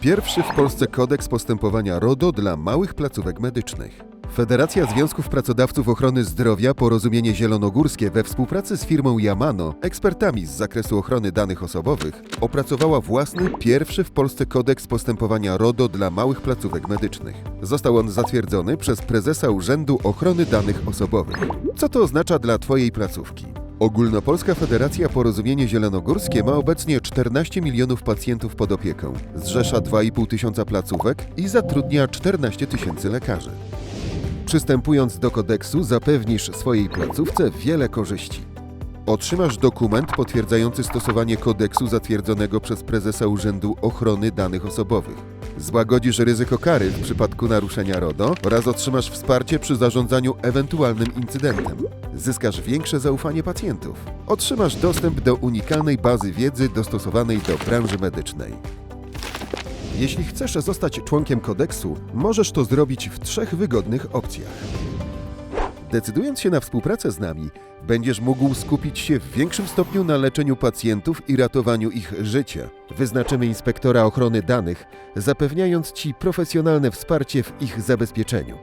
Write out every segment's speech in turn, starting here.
Pierwszy w Polsce kodeks postępowania RODO dla małych placówek medycznych. Federacja Związków Pracodawców Ochrony Zdrowia Porozumienie Zielonogórskie we współpracy z firmą Yamano, ekspertami z zakresu ochrony danych osobowych, opracowała własny, pierwszy w Polsce kodeks postępowania RODO dla małych placówek medycznych. Został on zatwierdzony przez prezesa Urzędu Ochrony Danych Osobowych. Co to oznacza dla Twojej placówki? Ogólnopolska Federacja Porozumienie Zielonogórskie ma obecnie 14 milionów pacjentów pod opieką, zrzesza 2,5 tysiąca placówek i zatrudnia 14 tysięcy lekarzy. Przystępując do kodeksu, zapewnisz swojej placówce wiele korzyści. Otrzymasz dokument potwierdzający stosowanie kodeksu zatwierdzonego przez prezesa Urzędu Ochrony Danych Osobowych. Złagodzisz ryzyko kary w przypadku naruszenia RODO oraz otrzymasz wsparcie przy zarządzaniu ewentualnym incydentem. Zyskasz większe zaufanie pacjentów. Otrzymasz dostęp do unikalnej bazy wiedzy dostosowanej do branży medycznej. Jeśli chcesz zostać członkiem kodeksu, możesz to zrobić w trzech wygodnych opcjach. Decydując się na współpracę z nami, będziesz mógł skupić się w większym stopniu na leczeniu pacjentów i ratowaniu ich życia. Wyznaczymy inspektora ochrony danych, zapewniając Ci profesjonalne wsparcie w ich zabezpieczeniu.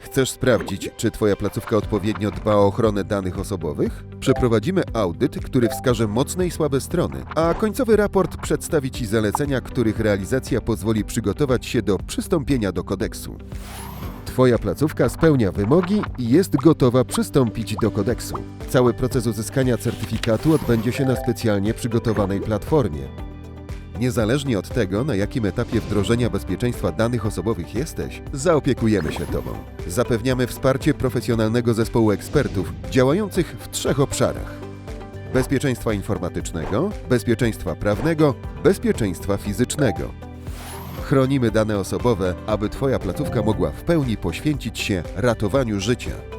Chcesz sprawdzić, czy Twoja placówka odpowiednio dba o ochronę danych osobowych? Przeprowadzimy audyt, który wskaże mocne i słabe strony, a końcowy raport przedstawi Ci zalecenia, których realizacja pozwoli przygotować się do przystąpienia do kodeksu. Twoja placówka spełnia wymogi i jest gotowa przystąpić do kodeksu. Cały proces uzyskania certyfikatu odbędzie się na specjalnie przygotowanej platformie. Niezależnie od tego, na jakim etapie wdrożenia bezpieczeństwa danych osobowych jesteś, zaopiekujemy się Tobą. Zapewniamy wsparcie profesjonalnego zespołu ekspertów działających w trzech obszarach: bezpieczeństwa informatycznego, bezpieczeństwa prawnego, bezpieczeństwa fizycznego. Chronimy dane osobowe, aby Twoja placówka mogła w pełni poświęcić się ratowaniu życia.